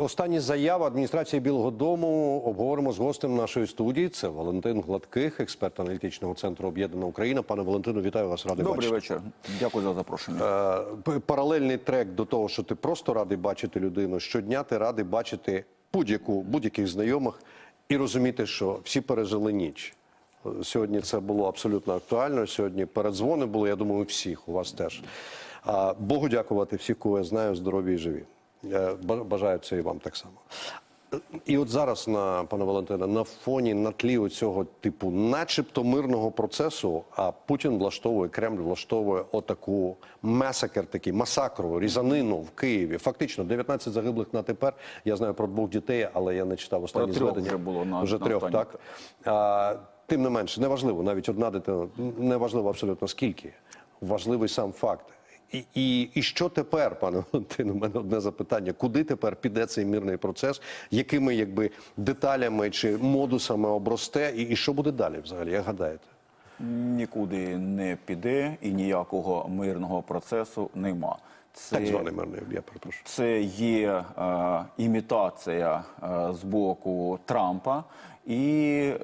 Останні заяви адміністрації Білого Дому обговоримо з гостем нашої студії. Це Валентин Гладких, експерт аналітичного центру Об'єднана Україна. Пане Валентину, вітаю вас, радий Добрий бачити. вечір. Дякую за запрошення. Е, Паралельний трек до того, що ти просто радий бачити людину. Щодня ти радий бачити будь-яку будь-яких знайомих і розуміти, що всі пережили ніч. Сьогодні це було абсолютно актуально. Сьогодні передзвони були. Я думаю, у всіх у вас теж. Богу дякувати всіх, кого я знаю, здорові і живі. Бажаю це і вам так само. І от зараз на пане Валентина, на фоні на тлі цього типу, начебто мирного процесу, а Путін влаштовує Кремль влаштовує отаку месакер, такий масакру, різанину в Києві. Фактично 19 загиблих на тепер. Я знаю про двох дітей, але я не читав останні трьох зведення. вже було на- вже на трьох. Так а, тим не менше, неважливо, навіть одна дитина, неважливо абсолютно скільки. Важливий сам факт. І, і, і що тепер, пане Валентине, у мене одне запитання: куди тепер піде цей мирний процес? Якими якби деталями чи модусами обросте, і, і що буде далі взагалі? Як гадаєте? Нікуди не піде і ніякого мирного процесу нема. Це, Так званий мирний, я перепрошую. це є е, імітація е, з боку Трампа і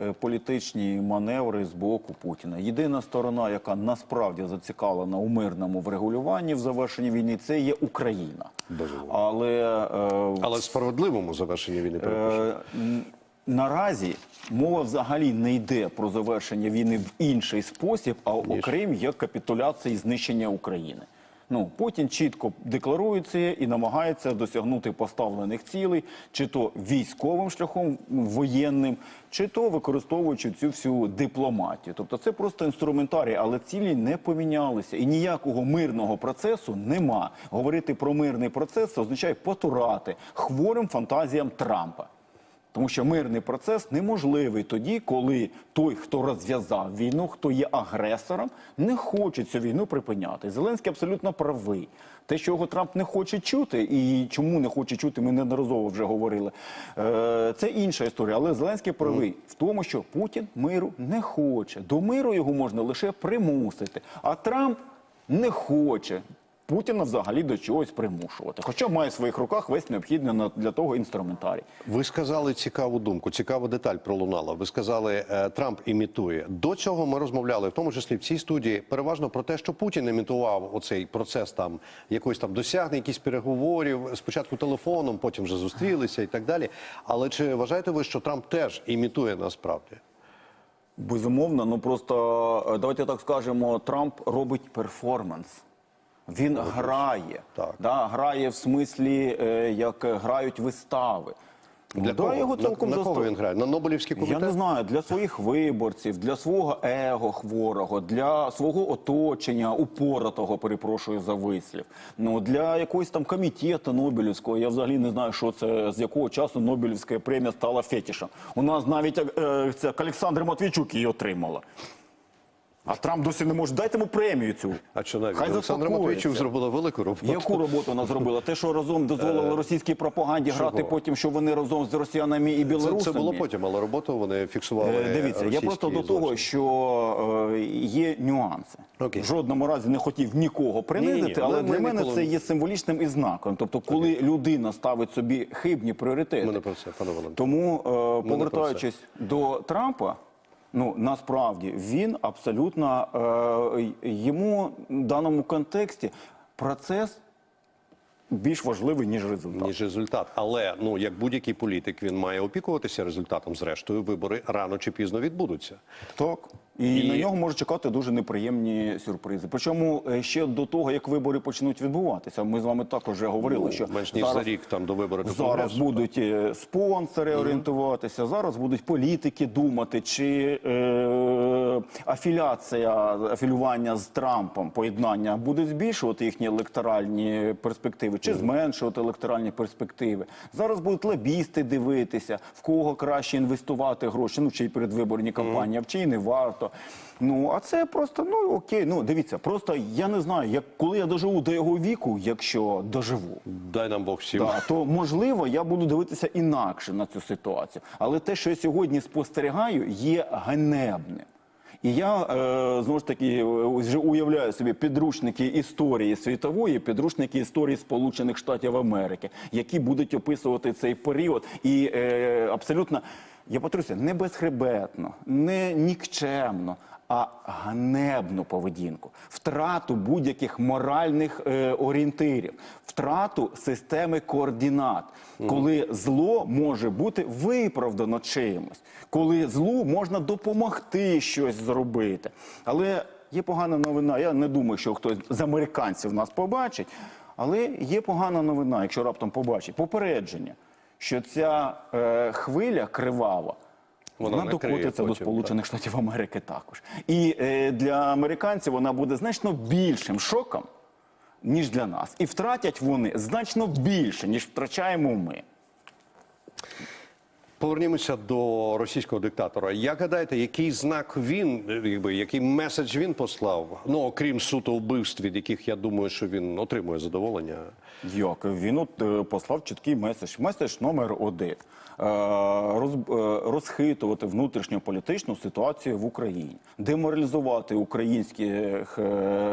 е, політичні маневри з боку Путіна. Єдина сторона, яка насправді зацікавлена у мирному врегулюванні в завершенні війни, це є Україна. Безумовно. Але е, Але справедливому завершенні війни. Е, Наразі мова взагалі не йде про завершення війни в інший спосіб, а окрім як капітуляції і знищення України. Ну Путін чітко декларує це і намагається досягнути поставлених цілей, чи то військовим шляхом воєнним, чи то використовуючи цю всю дипломатію. Тобто це просто інструментарій, але цілі не помінялися, і ніякого мирного процесу нема. Говорити про мирний процес це означає потурати хворим фантазіям Трампа. Тому що мирний процес неможливий тоді, коли той, хто розв'язав війну, хто є агресором, не хоче цю війну припиняти. Зеленський абсолютно правий. Те, що його Трамп не хоче чути, і чому не хоче чути, ми неодноразово вже говорили. Е, Це інша історія. Але Зеленський правий в тому, що Путін миру не хоче. До миру його можна лише примусити. А Трамп не хоче. Путіна взагалі до чогось примушувати, хоча має в своїх руках весь необхідний на- для того інструментарій. Ви сказали цікаву думку, цікава деталь пролунала. Ви сказали, е, Трамп імітує. До цього ми розмовляли, в тому числі в цій студії, переважно про те, що Путін імітував оцей процес там якоїсь там досягнень, якісь переговорів, спочатку телефоном, потім вже зустрілися і так далі. Але чи вважаєте ви, що Трамп теж імітує насправді? Безумовно, ну просто е, давайте так скажемо, Трамп робить перформанс. Він грає, Так. Да, грає в смислі, е, як грають вистави. Для да, кого? його цілком на кого заста- він грає? На Нобелівський комітет? Я не знаю, для своїх виборців, для свого его хворого, для свого оточення, упоротого, перепрошую за вислів. Ну для якогось там комітету Нобелівського. Я взагалі не знаю, що це з якого часу Нобелівська премія стала фетішем. У нас навіть е, це Олександр Матвійчук її отримала. А Трамп досі не може. Дайте йому премію цю. А навіть Хай Олександр заспокоїться. Матвійчук зробила велику роботу. Яку роботу вона зробила? Те, що разом дозволили російській пропаганді грати чого? потім, що вони разом з росіянами і білорусами. це було потім, але роботу вони фіксували. Е, Дивіться, я російські просто до того, злочини. що е, є нюанси. Окей. В жодному разі не хотів нікого принизити, Ні-ні, але ми- для ми мене ніколи- це є символічним і знаком. Тобто, коли людина ставить собі хибні пріоритети. Ми не про це, пане Валентин. Тому, е, про повертаючись до Трампа, ну насправді він абсолютно е, йому в даному контексті процес більш важливий, ніж результат. ніж результат. Але ну як будь-який політик, він має опікуватися результатом. Зрештою, вибори рано чи пізно відбудуться. Так. І, І- на нього може чекати дуже неприємні сюрпризи. Причому е, ще до того, як вибори почнуть відбуватися, ми з вами також вже говорили, що Ну, менш ніж зараз, за рік там до виборів до зараз Конгресу. будуть е, спонсори орієнтуватися, зараз будуть політики думати, чи е, афіляція, афілювання з Трампом, поєднання буде збільшувати їхні електоральні перспективи, чи зменшувати електоральні перспективи. Зараз будуть лобісти дивитися, в кого краще інвестувати гроші, ну чи й передвиборні кампанії, а в чиї не варто. Ну а це просто ну окей. Ну дивіться, просто я не знаю, як коли я доживу до його віку, якщо доживу. Дай нам Бог всім. Да, то можливо я буду дивитися інакше на цю ситуацію. Але те, що я сьогодні спостерігаю, є ганебним. І я е, знову ж таки е, вже уявляю собі підручники історії світової, підручники історії Сполучених Штатів Америки, які будуть описувати цей період і е, абсолютно, я повторюся, не безхребетно, не нікчемно. А ганебну поведінку, втрату будь-яких моральних е, орієнтирів, втрату системи координат, коли зло може бути виправдано чимось, коли злу можна допомогти щось зробити. Але є погана новина. Я не думаю, що хтось з американців нас побачить. Але є погана новина, якщо раптом побачить, попередження, що ця е, хвиля кривава. Вона Вона, докотиться до Сполучених Штатів Америки також. І е, для американців вона буде значно більшим шоком, ніж для нас. І втратять вони значно більше, ніж втрачаємо ми. Повернімося до російського диктатора. Як гадаєте, який знак він, е, якби який меседж він послав? Ну окрім суто вбивств, від яких я думаю, що він отримує задоволення. Як він от, е, послав чіткий меседж. Меседж номер один. Е, роз, розхитувати внутрішньополітичну ситуацію в Україні, деморалізувати українських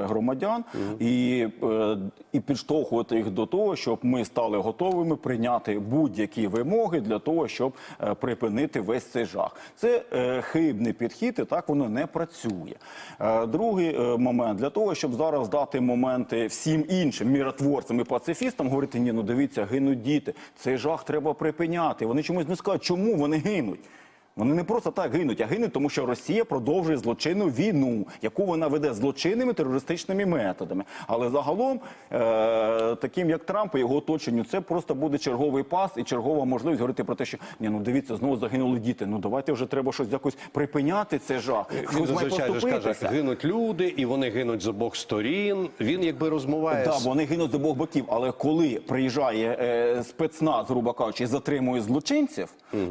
громадян і, е, і підштовхувати їх до того, щоб ми стали готовими прийняти будь-які вимоги для того, щоб припинити весь цей жах. Це е, хибний підхід, і так воно не працює. Е, другий е, момент для того, щоб зараз дати моменти всім іншим міротворцям і пацифістам, говорити: ні, ну дивіться, гинуть діти. Цей жах треба припиняти. Вони чомусь не скажуть, чому вони гинуть. Вони не просто так гинуть, а гинуть, тому що Росія продовжує злочинну війну, яку вона веде злочинними терористичними методами. Але загалом, е- таким як Трамп і його оточенню, це просто буде черговий пас і чергова можливість говорити про те, що ні, ну дивіться, знову загинули діти. Ну давайте вже треба щось якось припиняти цей жах. Він Хтось має зазвичай ж каже, поступитися. гинуть люди, і вони гинуть з обох сторін. Він якби розмовляє Так, вони гинуть з обох боків. Але коли приїжджає е, спецназ, грубо кажучи, і затримує злочинців,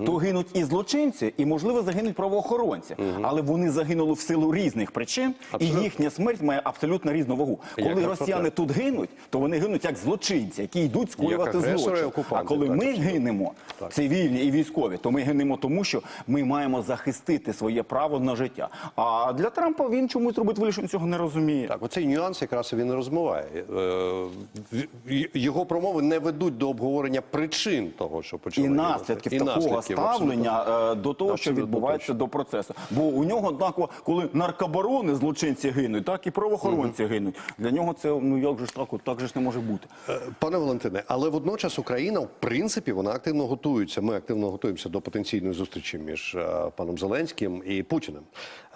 то гинуть і злочинці, і можливо загинуть правоохоронці. Але вони загинули в силу різних причин, і їхня смерть має абсолютно різну вагу. Коли росіяни тут гинуть, то вони гинуть як злочинці, які йдуть скоювати злочин. А коли так, ми абсолютно. гинемо, цивільні і військові, то ми гинемо тому, що ми маємо захистити своє право на життя. А для Трампа він чомусь робить він цього не розуміє. Так, оцей нюанс якраз він розмиває. Е, Його промови не ведуть до обговорення причин того, що почали і наслідків І такого наслідків, ставлення е, до того, що відбувається до процесу. Бо у нього однаково, коли наркобарони злочинці гинуть, так і правоохоронці гинуть. Для нього це ну як же ж так, от так же ж не може бути. Е, Пане Валентине, але водночас Україна, в принципі, вона активно готується. Ми активно готуємося до потенційної зустрічі між е, паном Зеленським і Путіним.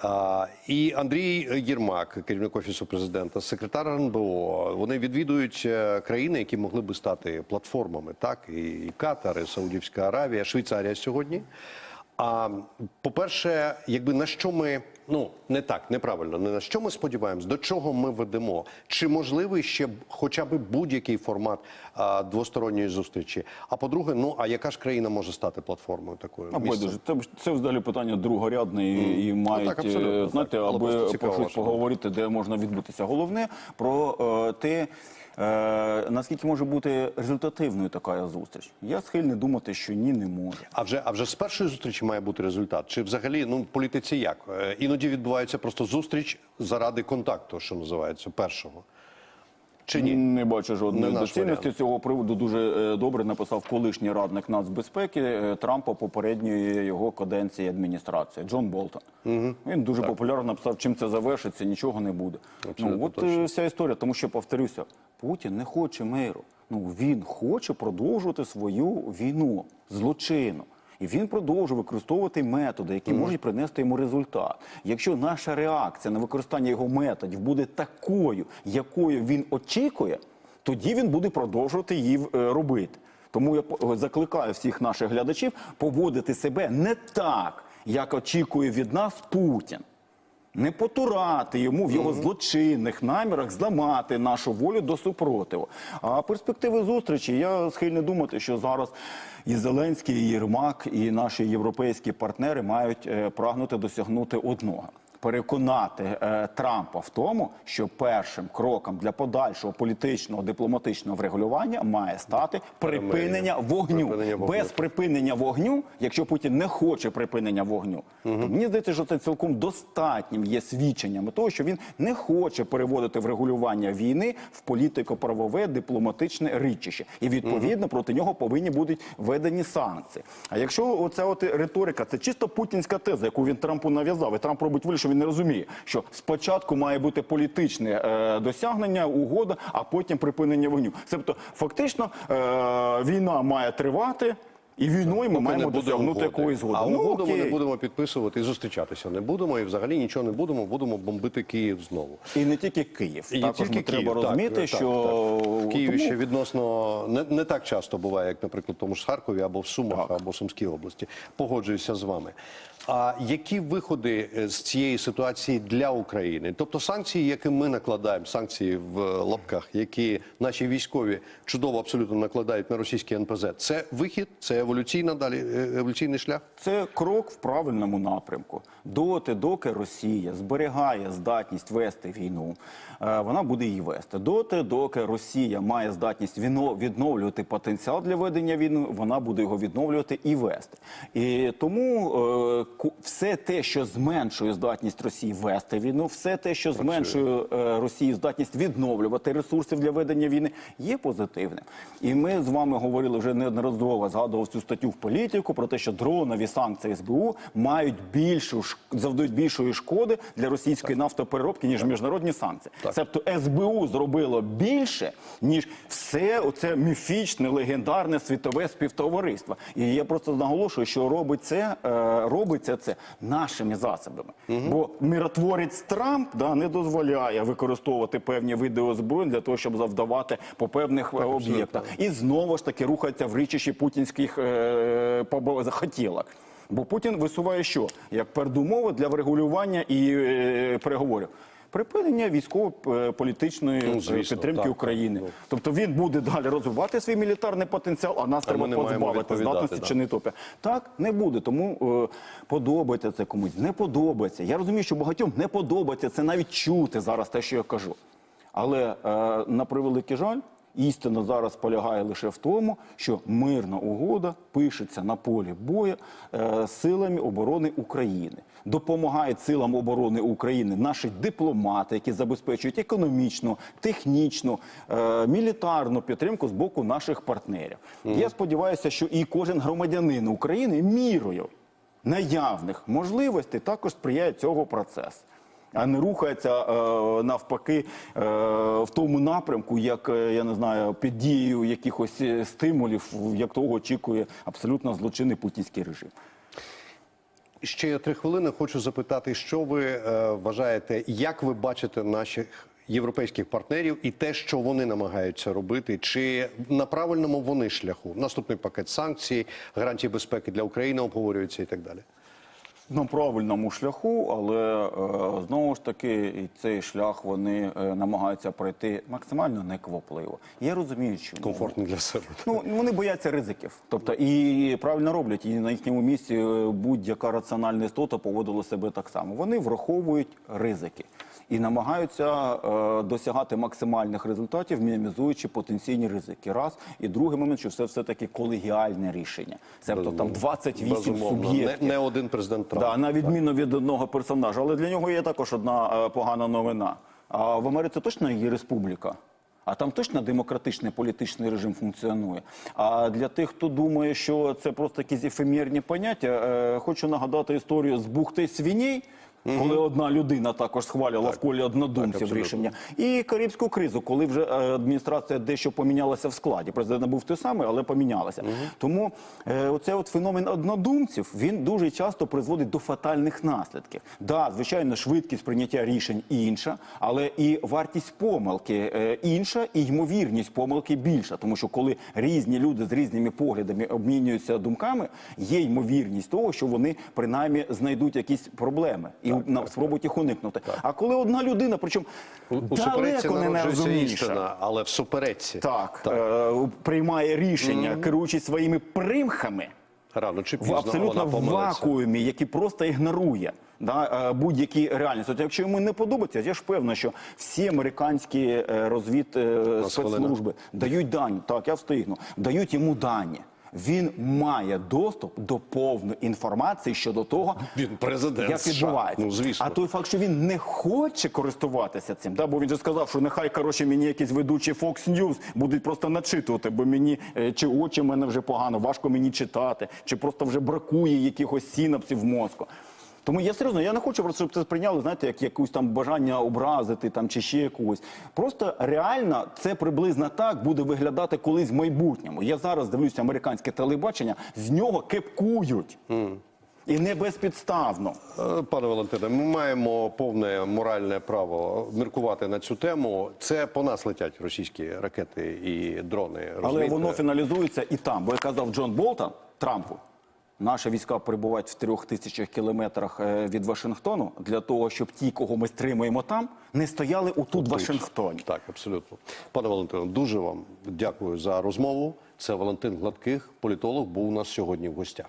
А, І Андрій Єрмак, керівник офісу президента, секретар РНБО, вони відвідують країни, які могли би стати платформами, так і і Катар, і Саудівська Аравія, Швейцарія сьогодні. А по-перше, якби на що ми ну не так, неправильно, не на що ми сподіваємось, до чого ми ведемо? Чи можливий ще хоча б будь-який формат двосторонньої зустрічі? А по-друге, ну а яка ж країна може стати платформою такою? А Місцем? байдуже, це, це взагалі питання другорядне і, і мають, так, абсолютно, е, так. знаєте, Але аби цікаво поговорити, де можна відбутися. Головне про е, те, е, наскільки може бути результативною така зустріч. Я схильний думати, що ні, не може. А вже а вже з першої зустрічі має бути результат. Чи взагалі ну політиці як Е, іноді відбувається просто зустріч заради контакту, що називається першого. Чи ні? Не бачу жодної доцільності цього приводу. Дуже е, добре написав колишній радник нацбезпеки е, Трампа попередньої його каденції адміністрації Джон Болтон. Він дуже популярно написав, чим це завершиться, нічого не буде. Абсолютно Ну от точно. е, вся історія, тому що повторюся, Путін не хоче миру. Ну він хоче продовжувати свою війну злочину. І він продовжує використовувати методи, які можуть принести йому результат. Якщо наша реакція на використання його методів буде такою, якою він очікує, тоді він буде продовжувати її е, робити. Тому я закликаю всіх наших глядачів поводити себе не так, як очікує від нас Путін. Не потурати йому в його злочинних намірах зламати нашу волю до супротиву. А перспективи зустрічі я схильний думати, що зараз і Зеленський, і Єрмак, і наші європейські партнери мають е, прагнути досягнути одного. Переконати е, Трампа в тому, що першим кроком для подальшого політичного дипломатичного врегулювання має стати припинення вогню. Припинення вогню. Без припинення вогню, якщо Путін не хоче припинення вогню, то мені здається, що це цілком достатнім є свідченнями того, що він не хоче переводити врегулювання війни в політико-правове дипломатичне ричище, і відповідно проти нього повинні будуть введені санкції. А якщо оця от риторика, це чисто путінська теза, яку він Трампу нав'язав, і Трамп робить вигляд, що він не розуміє, що спочатку має бути політичне е, досягнення, угода, а потім припинення вогню. Тобто, фактично, е, війна має тривати. І війною ми маємо досягнути якоїсь згоди. А Ну, угоду ми не будемо підписувати і зустрічатися не будемо, і взагалі нічого не будемо, будемо бомбити Київ знову. І не тільки Київ. І Також тільки треба Київ, так, розуміти, так, що так. в Києві Тому- ще відносно не, не так часто буває, як, наприклад, в тому ж Харкові або в Сумах, або в Сумській області. Погоджуюся з вами. А які виходи е, з цієї ситуації для України? Тобто санкції, які ми накладаємо, санкції в лапках, які наші військові чудово абсолютно накладають на російський НПЗ, це вихід, це еволюційна далі е, еволюційний шлях. Це крок в правильному напрямку. Доти, доки Росія зберігає здатність вести війну, е, вона буде її вести. Доти, доки Росія має здатність відновлювати потенціал для ведення війни, вона буде його відновлювати і вести. І тому е, все те, що зменшує здатність Росії вести війну, все те, що зменшує е, Росії здатність відновлювати ресурсів для ведення війни, є позитивним. І ми з вами говорили вже неодноразово, згадував цю статтю в політику про те, що дронові санкції СБУ мають більшу ш- завдають більшої шкоди для російської нафтопереробки, ніж міжнародні санкції. Тобто СБУ зробило більше, ніж все оце міфічне, легендарне світове співтовариство. І я просто наголошую, що робить це, е, робиться це нашими засобами. Бо миротворець Трамп да, не дозволяє використовувати певні види озброєнь для того, щоб завдавати по певних е, об'єктах. І знову ж таки рухається в ричищі путінських е, захотілок. Бо Путін висуває що? Як передумови для врегулювання і е, переговорів. Припинення військово-політичної Ну, е, підтримки так, України. так. Тобто він буде далі розвивати свій мілітарний потенціал, а нас А треба позбавити здатності да. чи не топі. Так не буде. Тому е, подобається це комусь, не подобається. Я розумію, що багатьом не подобається це навіть чути зараз те, що я кажу. Але е, на превеликий жаль, істина зараз полягає лише в тому, що мирна угода пишеться на полі бою е, силами оборони України. Допомагають силам оборони України наші дипломати, які забезпечують економічну, технічну, е, мілітарну підтримку з боку наших партнерів. Я сподіваюся, що і кожен громадянин України мірою наявних можливостей також сприяє цього процесу. А не рухається е, навпаки е, в тому напрямку, як е, я не знаю, під дією якихось стимулів, як того очікує абсолютно злочинний путінський режим. Ще три хвилини. Хочу запитати, що ви вважаєте, як ви бачите наших європейських партнерів і те, що вони намагаються робити, чи на правильному вони шляху? Наступний пакет санкцій, гарантії безпеки для України обговорюється і так далі. На правильному шляху, але е, знову ж таки і цей шлях вони е, намагаються пройти максимально неквапливо. Я розумію, чому комфортно для себе. Ну вони бояться ризиків, тобто і правильно роблять, і на їхньому місці е, будь-яка раціональна істота поводила себе так само. Вони враховують ризики і намагаються е, досягати максимальних результатів, мінімізуючи потенційні ризики. Раз і другий момент, що це все таки колегіальне рішення. Тобто там 28 Безумовно. суб'єктів. Не, не один президент Трамп. Да, на відміну від одного персонажа. Але для нього є також одна е, погана новина. А в Америці точно є республіка. А там точно демократичний політичний режим функціонує. А для тих, хто думає, що це просто якісь ефемерні поняття, е, хочу нагадати історію з бухти свиней, коли одна людина також схвалювала в колі однодумців абсолютно. рішення. І карибську кризу, коли вже е, адміністрація дещо помінялася в складі. Президент був той самий, але помінялася. Тому е, оцей от феномен однодумців він дуже часто призводить до фатальних наслідків. Да, звичайно, швидкість прийняття рішень інша, але і вартість помилки е, інша, і ймовірність помилки більша. Тому що коли різні люди з різними поглядами обмінюються думками, є ймовірність того, що вони принаймні знайдуть якісь проблеми і на- спробують їх уникнути. А коли одна людина, причому У, у суперечці не найрозумніша, але в суперечці. так, Е, приймає рішення, керуючись своїми примхами. Рано чи в абсолютно в вакуумі, який просто ігнорує да, е, будь-які реальності. От якщо йому не подобається, я ж певна, що всі американські е, розвід е, спецслужби дають дані. Так, я встигну, дають йому дані. Він має доступ до повної інформації щодо того, Він президент як США. Ну, звісно. А той факт, що він не хоче користуватися цим, да, бо він же сказав, що нехай коротше мені якісь ведучі Fox News будуть просто начитувати, бо мені е, чи очі в мене вже погано, важко мені читати, чи просто вже бракує якихось синапсів в мозку. Тому я серйозно, я не хочу просто, щоб це сприйняли, знаєте, як якусь там бажання образити там чи ще якогось. Просто реально це приблизно так буде виглядати колись в майбутньому. Я зараз дивлюся американське телебачення, з нього кепкують. І не безпідставно. Е, Пане Валентине, ми маємо повне моральне право міркувати на цю тему. Це по нас летять російські ракети і дрони. Але воно фіналізується і там. Бо як казав Джон Болтон Трампу, наші війська перебувають в трьох тисячах кілометрах е, від Вашингтону для того, щоб ті, кого ми стримуємо там, не стояли у тут Вашингтоні. Так, абсолютно. Пане Валентине, дуже вам дякую за розмову. Це Валентин Гладких, політолог, був у нас сьогодні в гостях.